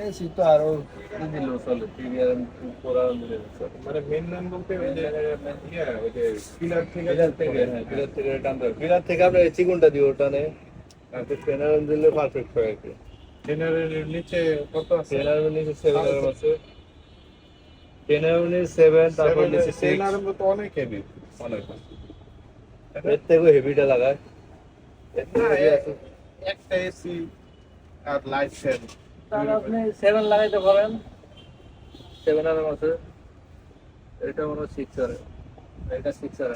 AC তো আরও দিল চলে প্রিমিয়াম করার মিলে মানে মেন লাইন বলতে ওই যে ওই যে পিলার থেকে থেকে হ্যাঁ পিলার থেকে টানতে পিলার থেকে এই চিকুনটা ওটানে তারপর দিলে পারফেক্ট হয় আর কি। নিচে কত আছে? নিচে সেভেন আছে ট্রেনার নিচে সেভেন তারপর নিচে সিক্স তো অনেক হেভি অনেক। এর থেকেও হেভিটা লাগায়। একটা এসি আর লাইট ফ্যান তাহলে আপনি সেভেন লাগাইতে পারেন। সেভেন আর আছে এটা মনে হয় সিক্স আর। এটা সিক্স আর।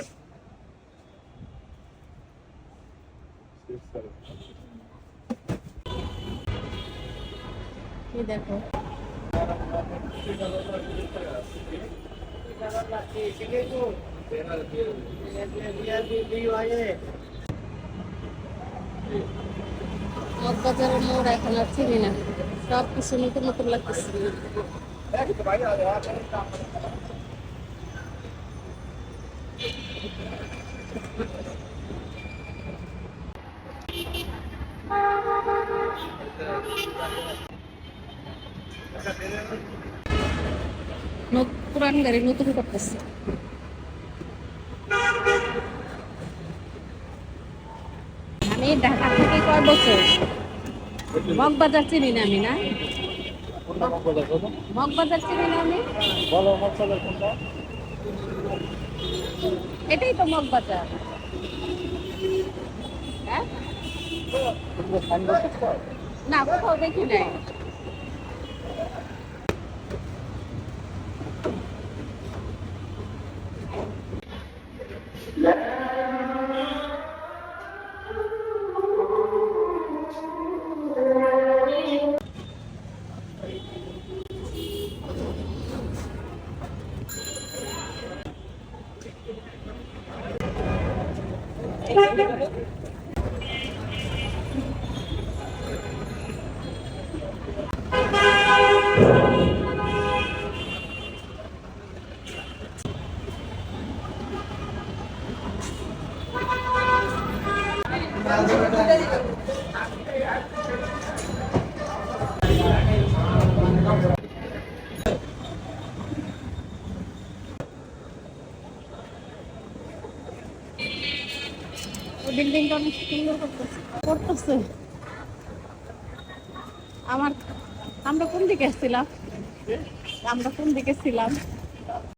কি দেখো। মগবাজারের মোড় এখন আর চিনি না সব কিছু নতুন নতুন লাগতেছে নত- পুরান গাড়ি, নতুন করতেছে। আমি ঢাকা থেকে কয় বছর? মগবাজার চিনি না আমি, না? মগবাজার চিনি না আমি? বলো মশলার কোনটা এটাই তো মগবাজার। হ্যাঁ? না, কোথাও দেখি নাই। 안녕하세요. বিল্ডিংটা অনেক সুন্দর করতেছে। করতেছে। আমার আমরা কোন দিকে ছিলাম আমরা কোন দিকে ছিলাম?